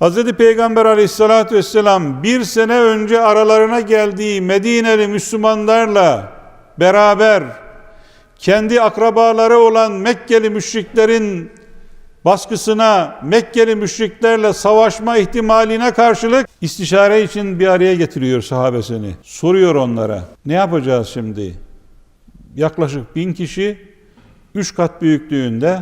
Hz. Peygamber aleyhissalatü vesselam bir sene önce aralarına geldiği Medineli Müslümanlarla beraber kendi akrabaları olan Mekkeli müşriklerin baskısına, Mekkeli müşriklerle savaşma ihtimaline karşılık istişare için bir araya getiriyor sahabesini. Soruyor onlara, ne yapacağız şimdi? Yaklaşık bin kişi, üç kat büyüklüğünde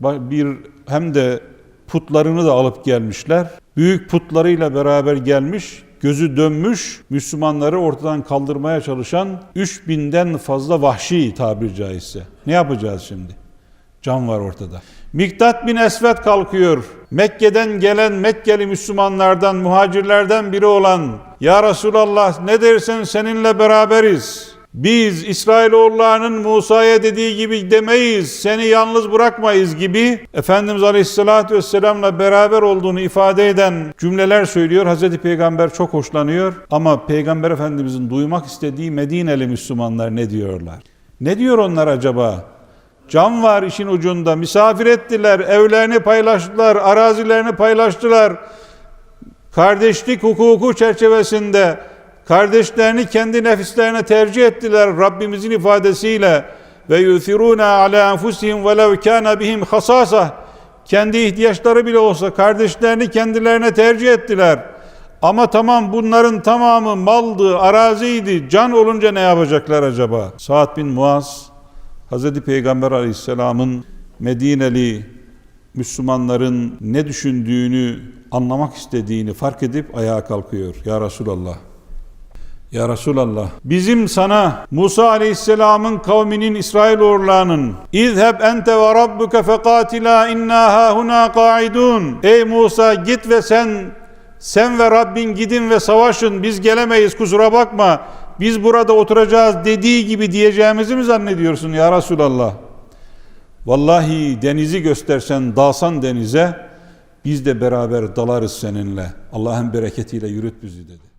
bir hem de putlarını da alıp gelmişler. Büyük putlarıyla beraber gelmiş, gözü dönmüş Müslümanları ortadan kaldırmaya çalışan 3000'den fazla vahşi tabir caizse. Ne yapacağız şimdi? Can var ortada. Miktat bin Esvet kalkıyor. Mekke'den gelen Mekkeli Müslümanlardan, muhacirlerden biri olan Ya Resulallah ne dersen seninle beraberiz. Biz İsrailoğullarının Musa'ya dediği gibi demeyiz, seni yalnız bırakmayız gibi Efendimiz Aleyhisselatü Vesselam'la beraber olduğunu ifade eden cümleler söylüyor. Hazreti Peygamber çok hoşlanıyor ama Peygamber Efendimizin duymak istediği Medineli Müslümanlar ne diyorlar? Ne diyor onlar acaba? Can var işin ucunda. Misafir ettiler, evlerini paylaştılar, arazilerini paylaştılar. Kardeşlik hukuku çerçevesinde kardeşlerini kendi nefislerine tercih ettiler Rabbimizin ifadesiyle ve yuthiruna ala enfusihim velev kana bihim hasasa kendi ihtiyaçları bile olsa kardeşlerini kendilerine tercih ettiler. Ama tamam bunların tamamı maldı, araziydi. Can olunca ne yapacaklar acaba? Sa'd bin Muaz Hz. Peygamber Aleyhisselam'ın Medineli Müslümanların ne düşündüğünü anlamak istediğini fark edip ayağa kalkıyor. Ya Resulallah. Ya Resulallah. Bizim sana Musa Aleyhisselam'ın kavminin İsrailoğullarının İzheb ente ve rabbuke fekatila inna hahuna qaidun. Ey Musa git ve sen sen ve Rabbin gidin ve savaşın biz gelemeyiz kusura bakma biz burada oturacağız dediği gibi diyeceğimizi mi zannediyorsun ya Resulallah? Vallahi denizi göstersen dalsan denize biz de beraber dalarız seninle. Allah'ın bereketiyle yürüt bizi dedi.